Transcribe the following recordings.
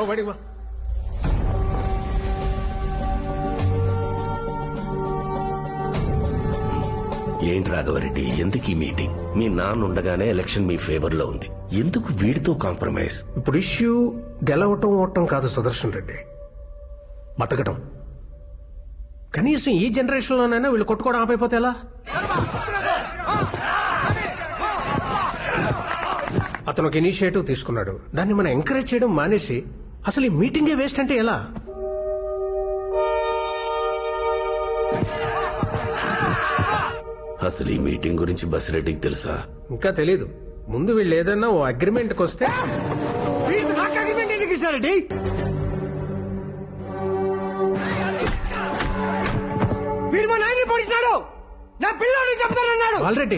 ఓ బడి వా. ఏంటి రాఘవరెడ్డి ఎందుకు ఈ మీటింగ్? మీ నాన్న ఉండగానే ఎలక్షన్ మీ ఫేవర్లో ఉంది. ఎందుకు వీడితో కాంప్రమైజ్? ఇప్పుడు ఇష్యూ గెలవటం ఓటం కాదు సుదర్శన్ రెడ్డి. బతకటం. కనీసం ఈ జనరేషన్ లోనైనా వీళ్ళు కొట్టుకోవడం ఆపైపోతే ఎలా? అతను ఒక ఇనిషియేటివ్ తీసుకున్నాడు. దాన్ని మనం ఎంకరేజ్ చేయడం మానేసి అసలు ఈ మీటింగే వేస్ట్ అంటే ఎలా? అసలు ఈ మీటింగ్ గురించి బసిరెడ్డికి తెలుసా? ఇంకా తెలీదు. ముందు వీళ్ళు ఏదైనా ఓ అగ్రిమెంట్కి వస్తే వీడు నాకు అగ్రిమెంట్ ఎందుకు ఇస్తారండి వీడు మా నాయన్ని పొడిచినాడు నా పిల్లోని చెప్తానన్నాడు. ఆల్రెడీ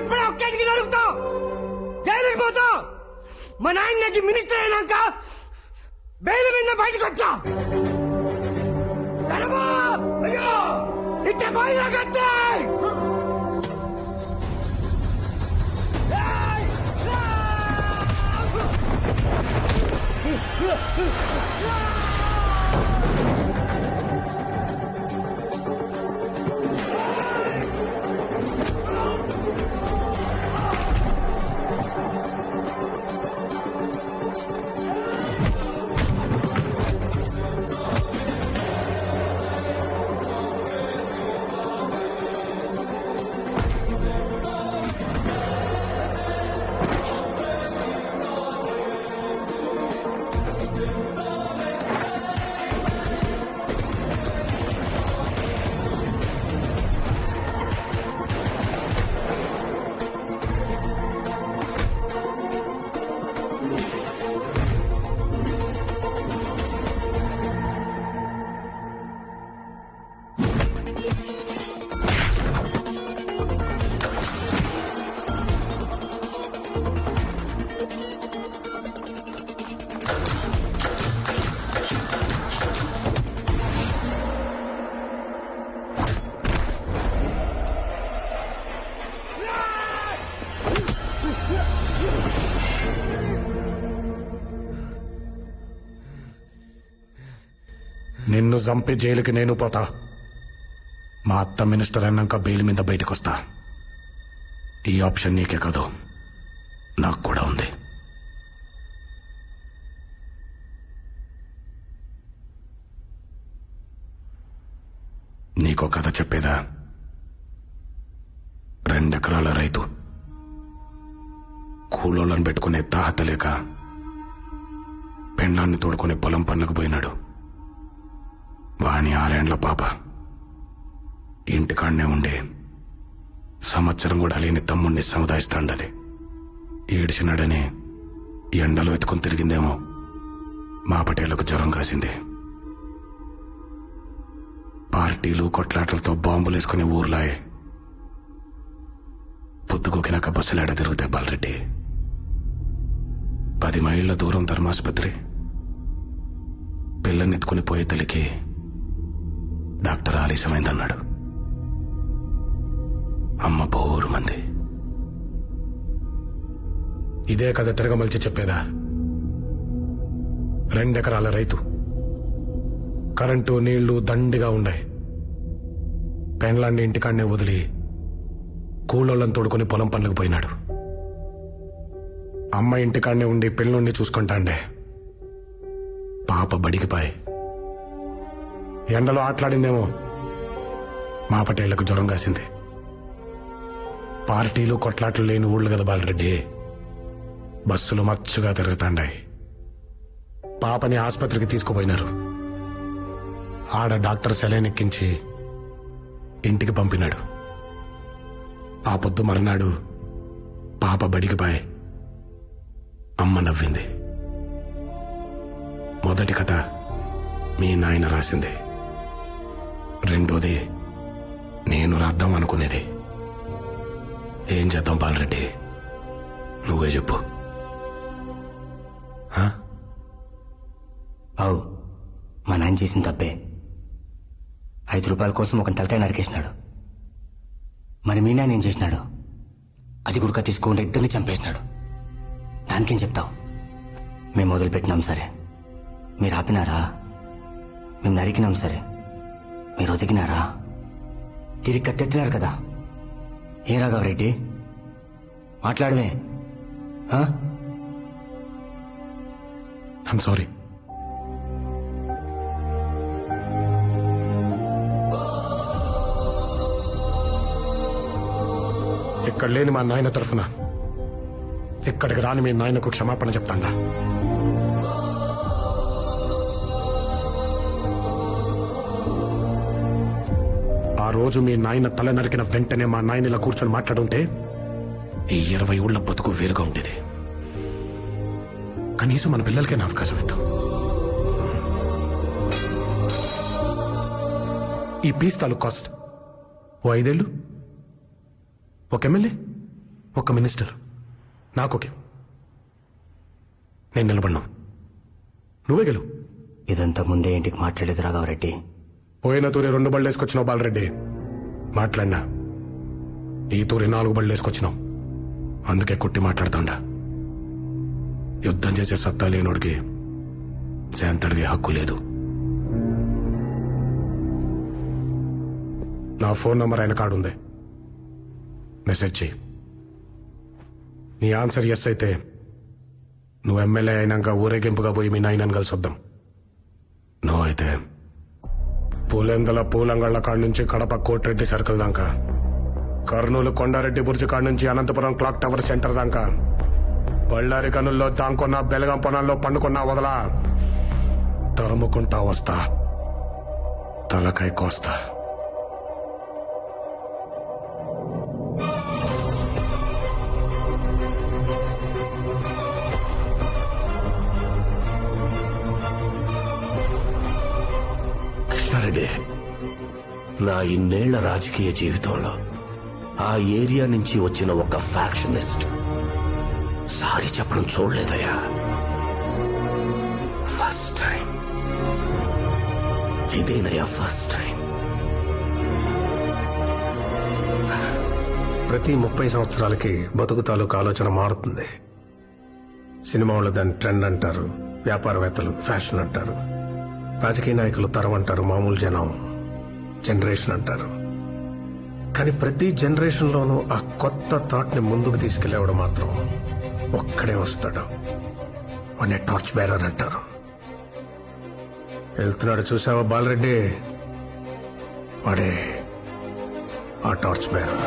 ఇప్పుడే ఒక్కటికి నడుపుతాం. జైలుకి పోతాం. మా నాయనకి మినిస్టర్ అయినాక బెయిల్ మీద బయటకు వచ్చా. ధనమా! అయ్యో! ఇట్ట పోయినా కత్తే నిన్ను చంపి జైలుకి నేను పోతా. మా అత్త మినిస్టర్ అన్నాక బెయిల్ మీద బయటకొస్తా. ఈ ఆప్షన్ నీకే కాదు. నాకు కూడా ఉంది. నీకో కథ చెప్పేదా? రెండెకరాల రైతు. కూలోళ్ళని పెట్టుకునే తాహత లేక పెండాన్ని తోడుకునే పొలం పనులకు పోయినాడు. వాణి ఆరేండ్ల పాప. ఇంటికాడనే ఉండే. సంవత్సరం కూడా లేని తమ్ముణ్ణి సముదాయిస్తాండది. ఏడిచినాడని ఎండలో ఎత్తుకుని తిరిగిందేమో. మా పటేలకు జ్వరం కాసింది. పార్టీలు కొట్లాటలతో బాంబులు వేసుకునే ఊర్లాయే. పొద్దుగోకినాక బస్సులేడ తిరుగుతాయి బాలరెడ్డి? పది మైళ్ళ దూరం ధర్మాసుపత్రి. పిల్లనెత్తుకుని పోయే తల్లికి డాక్టర్ ఆలస్యమైందన్నాడు. అమ్మ బోరు మంది. ఇదే కథ తిరగమలిచి చెప్పేదా? రెండెకరాల రైతు. కరెంటు నీళ్ళు దండిగా ఉన్నాయి పెండ్లాన్ని ఇంటికాడనే వదిలి కూలోళ్ళని తోడుకొని పొలం పనులకు పోయినాడు. అమ్మ ఇంటికాడనే ఉండి పిల్లోడిని చూసుకుంటాండే. పాప బడికి పాయ్ ఎండలో ఆటలాడిందేమో. మా పటేళ్ళకు జ్వరం కాసింది. పార్టీలు కొట్లాట్లు లేని ఊళ్ళు కదా బాలరెడ్డి. బస్సులు మచ్చుగా తిరుగుతాండాయి. పాపని ఆసుపత్రికి తీసుకుపోయినారు. ఆడ డాక్టర్ సెలైన్ ఎక్కించి ఇంటికి పంపినాడు. ఆ పొద్దు మర్నాడు పాప బడికి పాయ్ అమ్మ నవ్వింది. మొదటి కథ మీ నాయన రాసింది. రెండోది నేను రాద్దాం అనుకునేది. ఏం చేద్దాం బాలరెడ్డి? నువ్వే చెప్పు. అవు మా నాన్న చేసిన తప్పే. ఐదు రూపాయల కోసం ఒక తలకాయ నరికేసినాడు. మరి మీ నాన్న ఏం చేసినాడు? అది గుడక తీసుకుంటే ఇద్దరిని చంపేసినాడు. దానికేం చెప్తావు? మేము మొదలుపెట్టినాం సరే. మీరు ఆపినారా? మేము నరికినాం సరే. మీరు ఒదిగినారా? తిరిగి కత్తెత్తినారు కదా. ఏ రాఘవరెడ్డి మాట్లాడవే. ఐమ్ సారీ ఇక్కడ లేని మా నాయన తరఫున ఇక్కడికి రాని మీ నాయనకు క్షమాపణ చెప్తాండా? రోజు మీ నాయన తల నరికిన వెంటనే మా నాయన ఇలా కూర్చొని మాట్లాడుంటే ఈ ఇరవై ఊళ్ళ బతుకు వేరుగా ఉండేది. కనీసం మన పిల్లలకైనా అవకాశం ఇద్దాం. ఈ పీస్ తాలూ కాస్ట్ ఓ ఐదేళ్ళు? ఒక ఎమ్మెల్యే? ఒక మినిస్టర్? నాకొకే నేను నిలబడినా. నువ్వే గెలు ఇదంతా ముందే ఇంటికి మాట్లాడేది రాఘవరెడ్డి. పోయిన తూరి రెండు బళ్ళు వేసుకొచ్చినావు బాలరెడ్డి. మాట్లాడినా. ఈ తూరి నాలుగు బళ్ళు వేసుకొచ్చినావు అందుకే కొట్టి మాట్లాడుతాండా. యుద్ధం చేసే సత్తా లేనోడికి శాంతడిగే హక్కు లేదు. నా ఫోన్ నంబర్ ఆయన కాడుంది. మెసేజ్ చేయి నీ ఆన్సర్ ఎస్ అయితే నువ్వు ఎమ్మెల్యే అయినాక ఊరేగింపుగా పోయి మీ నాయనని కలిసి వద్దాం నో అయితే పూలెందల పూలంగళ్ళ కాడ నుంచి కడప కోటిరెడ్డి సర్కిల్ దాకా. కర్నూలు కొండారెడ్డి బుర్జు కాడ నుంచి అనంతపురం క్లాక్ టవర్ సెంటర్ దాకా. బళ్ళారి కనుల్లో దాంకొన్న బెలగం పొనాల్లో పండుకున్నా వదలా. తరుముకుంటా వస్తా. తలకాయ కోస్తా. కృష్ణారెడ్డి నా ఇన్నేళ్ళ రాజకీయ జీవితంలో ఆ ఏరియా నుంచి వచ్చిన ఒక ఫ్యాక్షనిస్ట్. సారీ చెప్పడం చూడలేదయ్యా. ఫస్ట్ టైం ఇదేనయ్యా ఫస్ట్ టైం ప్రతి ముప్పై సంవత్సరాలకి బతుకు తాలూకు ఆలోచన మారుతుంది. సినిమా వాళ్ళు దాన్ని ట్రెండ్ అంటారు వ్యాపారవేత్తలు ఫ్యాషన్ అంటారు. రాజకీయ నాయకులు తరం అంటారు మామూలు జనం జనరేషన్ అంటారు. కానీ ప్రతి జనరేషన్లోనూ ఆ కొత్త థాట్ని ముందుకు తీసుకెళ్ళేవాడు మాత్రం ఒక్కడే వస్తాడు. వాడిని టార్చ్ బేరర్ అంటారు. వెళ్తున్నాడు చూసావా బాలరెడ్డి? వాడే ఆ టార్చ్ బేరర్.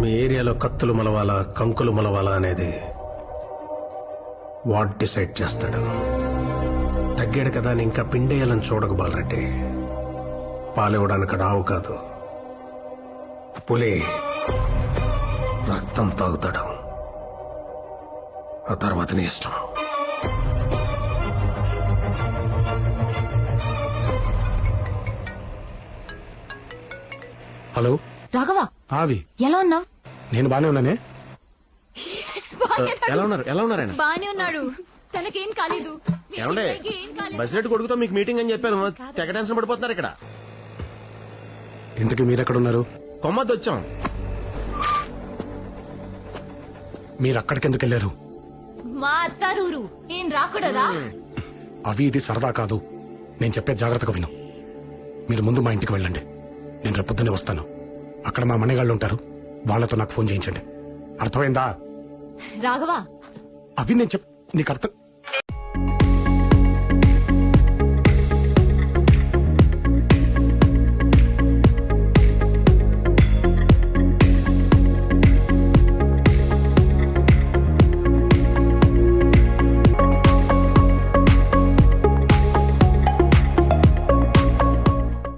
మీ ఏరియాలో కత్తులు మలవాలా కంకులు మలవాలా అనేది వాట్ డిసైడ్ చేస్తాడు. తగ్గాడు కదా అని ఇంకా పిండేయాలని చూడకు బాలరెడ్డి. పాలివ్వడానికి రావు కాదు. పులి రక్తం తాగుతాడు. ఆ తర్వాత నీ ఇష్టం. హలో? రాఘవ ఆవి. ఎలా ఉన్నావు? నేను బానే ఉన్నానే? ఎలా ఉన్నారు? ఎలా ఉన్నారు ఆయన? బానే ఉన్నాడు. తనకేం కాలేదు. ఏమండే చెల్లెలికి ఏం కాలేదు. బసిరెడ్డి కొడుకుతో మీకు మీటింగ్ అని చెప్పాను. తెగ టెన్షన్ పడిపోతున్నారు ఇక్కడ. ఇంతకీ మీరెక్కడున్నారు? కొమ్మద్దు వచ్చాం మీరు అక్కడికెందుకు వెళ్ళారు మా అత్తారూరు. ఏం రాకూడదా? అవి ఇది సరదా కాదు. నేను చెప్పే జాగ్రత్తగా విను. మీరు ముందు మా ఇంటికి వెళ్ళండి. నేను రేపొద్దునే వస్తాను. అక్కడ మా మణిగాళ్ళు ఉంటారు. వాళ్ళతో నాకు ఫోన్ చేయించండి. అర్థమైందా? రాఘవ. అవి నేను చెప్ నీకు అర్థం